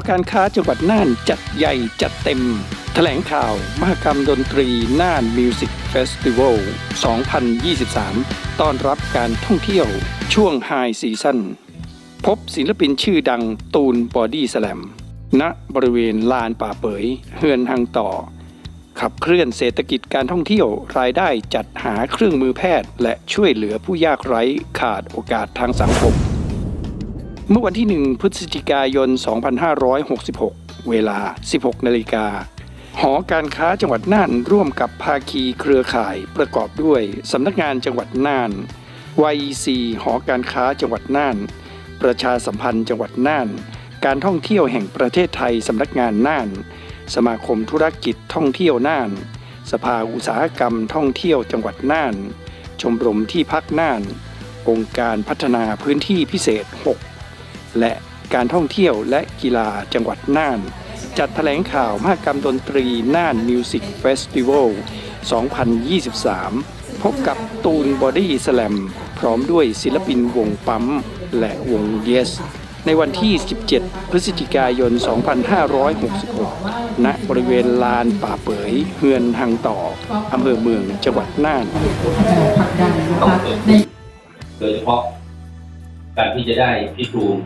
อการค้าจังหวัดน่านจัดใหญ่จัดเต็ม แถลงข่าวมหกรรมดนตรีน่านมิวสิกเฟสติวัล 2023 ต้อนรับการท่องเที่ยวช่วงไฮซีซั่น พบศิลปินชื่อดังตูนบอดี้สแลม ณ บริเวณลานป่าเปยเฮือนทางต่อ ขับเคลื่อนเศรษฐกิจการท่องเที่ยวรายได้จัดหาเครื่องมือแพทย์ และช่วยเหลือผู้ยากไร้ขาดโอกาสทางสังคม เมื่อวันที่ 1 พฤศจิกายน 2566 เวลา 16 นาฬิกา หอการค้าจังหวัดน่านร่วมกับภาคีเครือข่ายประกอบด้วยสำนักงานจังหวัดน่าน YEC หอการค้าจังหวัดน่าน ประชาสัมพันธ์จังหวัดน่าน การท่องเที่ยวแห่งประเทศไทยสำนักงานน่าน สมาคมธุรกิจท่องเที่ยวน่าน สภาอุตสาหกรรมท่องเที่ยวจังหวัดน่าน ชมรมที่พักน่าน องค์การพัฒนาพื้นที่พิเศษ 6 และการท่องเที่ยวและกีฬาจังหวัดน่าน จัดแถลงข่าวมหกรรมดนตรีน่านมิวสิกเฟสติวัล 2023 พบกับตูนบอดี้สแลมพร้อมด้วยศิลปินวงปั๊ม และวงเยส ในวันที่ 17 พฤศจิกายน 2566 ณ บริเวณลานป่าเปยเฮือนทางต่อ อำเภอเมืองจังหวัดน่านโดยเฉพาะการที่จะได้พี่ตูม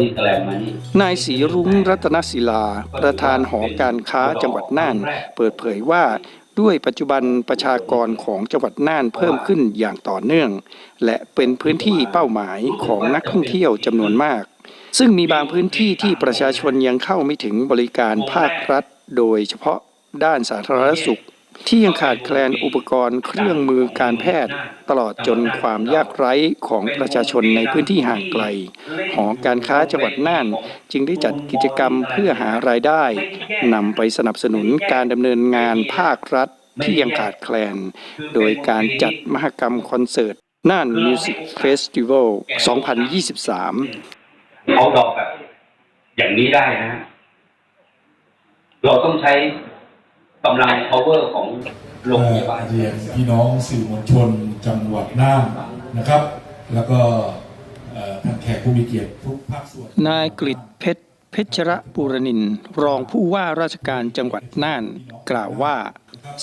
นี่นายศรีรุ้งรัตนศิลา ประธานหอการค้าจังหวัดน่าน เปิดเผยว่าด้วยปัจจุบันประชากรของจังหวัดน่านเพิ่มขึ้นอย่างต่อเนื่อง และเป็นพื้นที่เป้าหมายของนักท่องเที่ยวจำนวนมาก ซึ่งมีบางพื้นที่ที่ประชาชนยังเข้าไม่ถึงบริการภาครัฐ โดยเฉพาะด้านสาธารณสุข ที่ยังขาดแคลนอุปกรณ์เครื่องมือการแพทย์ ตลอดจนความยากไร้ของประชาชนในพื้นที่ห่างไกล หอการค้าจังหวัดน่าน จึงได้จัดกิจกรรมเพื่อหารายได้นำไปสนับสนุนการดำเนินงานภาครัฐที่ยังขาดแคลน โดยการจัดมหกรรมคอนเสิร์ตน่านมิวสิกเฟสติวัล 2023เอาดอกแบบอย่างนี้ได้นะฮะเราต้องใช้ กำลัง power ของโรงพยาบาลเรียนพี่น้องสื่อมวลชนจังหวัดน่านนะครับ แล้วก็เอ่อท่านแขกผู้มีเกียรติทุกภาคส่วนนายกฤษเพชรเพชรปูรนินทร์รองผู้ว่าราชการจังหวัดน่าน กล่าวว่า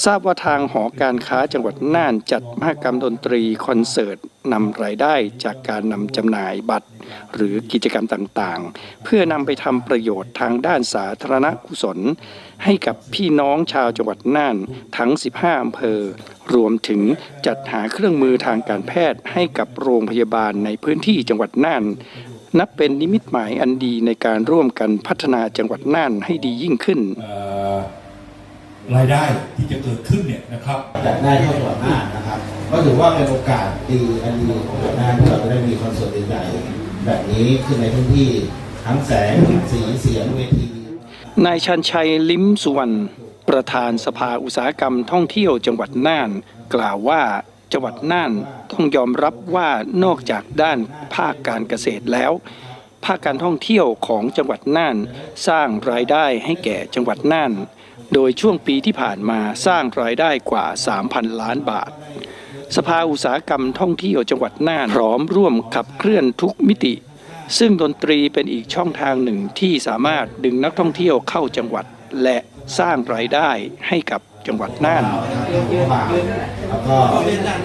ทราบว่าทางหอการค้าจังหวัดน่านจัดมหกรรมดนตรีคอนเสิร์ตนำรายได้จากการนำจำหน่ายบัตร หรือกิจกรรมต่างๆ เพื่อนำไปทำประโยชน์ทางด้านสาธารณกุศล ให้กับพี่น้องชาวจังหวัดน่านทั้ง 15อำเภอ รวมถึงจัดหาเครื่องมือทางการแพทย์ให้กับโรงพยาบาลในพื้นที่จังหวัดน่านนับเป็นนิมิตหมายอันดีในการร่วมกันพัฒนาจังหวัดน่านให้ดียิ่งขึ้น รายได้ที่จะเกิดขึ้นเนี่ยนะครับจัดได้ทั่วจังหวัดน่านนะครับ ก็ถือว่าเป็นโอกาสดีอันดีของจังหวัดน่านที่เราจะได้มีคอนเสิร์ตใหญ่ๆแบบนี้ขึ้นในพื้นที่ทั้งแสงสีเสียงเวทีนายชันชัยลิ้มสุวรรณประธานสภาอุตสาหกรรมท่องเที่ยวจังหวัดน่าน กล่าวว่าจังหวัดน่านต้องยอมรับว่านอกจากด้านภาคการเกษตรแล้ว ภาคการท่องเที่ยวของจังหวัดน่าน สร้างรายได้ให้แก่จังหวัดน่าน โดยช่วงปีที่ผ่านมาสร้างรายได้กว่า 3,000 ล้านบาท สภาอุตสาหกรรมท่องเที่ยวจังหวัดน่านพร้อมร่วมขับเคลื่อนทุกมิติ ซึ่งดนตรีเป็นอีกช่องทางหนึ่งที่สามารถดึงนักท่องเที่ยวเข้าจังหวัดและสร้างรายได้ให้กับจังหวัดน่านแล้วก็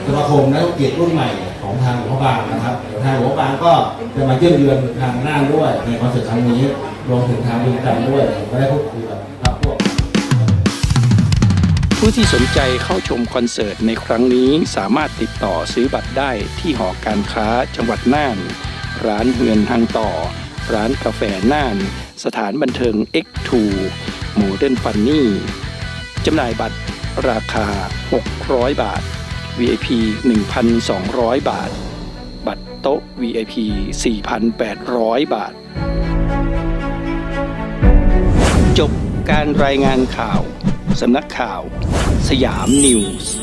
สมาคมนักธุรกิรุ่นใหม่ของทางหลวบางนะครับทางหลวบางก็จะมาเยี่ยมเยือนทางน่านด้วยในคอนเสิร์ตครั้งนี้รวมถึงทางเมืองจันด้วยก็ได้พูดคุยกับพรรคพวก ผู้ที่สนใจเข้าชมคอนเสิร์ตในครั้งนี้สามารถติดต่อซื้อบัตรได้ที่หอการค้าจังหวัดน่าน ร้านเฮือนทางต่อ ร้านกาแฟน่าน สถานบันเทิง X2 โมเดิร์นฟันนี่จำหน่ายบัตรราคา 600 บาท VIP 1,200 บาท บัตรโต๊ะ VIP 4,800 บาท จบการรายงานข่าว สำนักข่าว สยามนิวส์